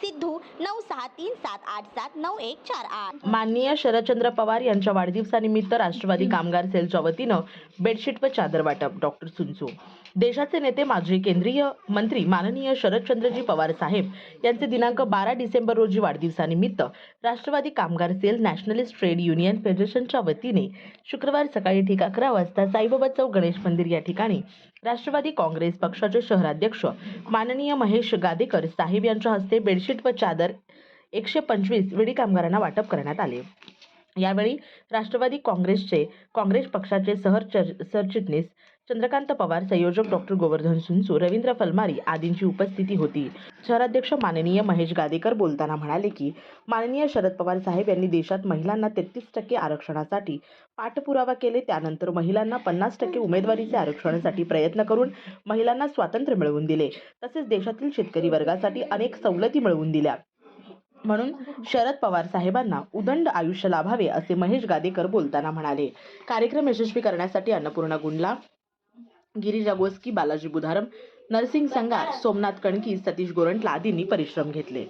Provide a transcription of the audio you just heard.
सिद्धू नऊ सहा तीन सात आठ सात नऊ एक चार आठ. माननीय शरदचंद्र पवार यांच्या वाढदिवसानिमित्त राष्ट्रवादी कामगार सेलच्या वतीनं बेडशीट व चादर वाटप डॉक्टर सुनसू. देशाचे नेते माजी केंद्रीय मंत्री माननीय शरदचंद्रजी पवार साहेब यांचे दिनांक बारा डिसेंबर रोजी वाढदिवसानिमित्त राष्ट्रवादी कामगार सेल नॅशनलिस्ट ट्रेड युनियन फेडरेशनच्या वतीने शुक्रवार सकाळी ठीक अकरा वाजता साईबाबा चौक गणेश मंदिर या ठिकाणी राष्ट्रवादी काँग्रेस पक्षाचे शहराध्यक्ष माननीय महेश गादेकर साहेब यांच्या हस्ते बेडशीट व चादर एकशे पंचवीस विडी कामगारांना वाटप करण्यात आले. यावेळी राष्ट्रवादी काँग्रेसचे काँग्रेस पक्षाचे सहर चर- सरचिटणीस चंद्रकांत पवार संयोजक डॉक्टर गोवर्धन सुनसू रवींद्र फलमारी आदींची उपस्थिती होती. शहराध्यक्ष माननीय महेश गादेकर बोलताना म्हणाले की माननीय शरद पवार साहेब यांनी देशात महिलांना तेहतीस टक्के आरक्षणासाठी पाठपुरावा केले त्यानंतर महिलांना पन्नास टक्के उमेदवारीचे आरक्षणासाठी प्रयत्न करून महिलांना स्वातंत्र्य मिळवून दिले. तसेच देशातील शेतकरी वर्गासाठी अनेक सवलती मिळवून दिल्या. म्हणून शरद पवार साहेबांना उदंड आयुष्य लाभावे असे महेश गादेकर बोलताना म्हणाले. कार्यक्रम यशस्वी करण्यासाठी अन्नपूर्णा गुंडला गिरीजा गोस्की बालाजी बुधारम नरसिंग संगार सोमनाथ कणकी सतीश गोरंटला आदींनी परिश्रम घेतले.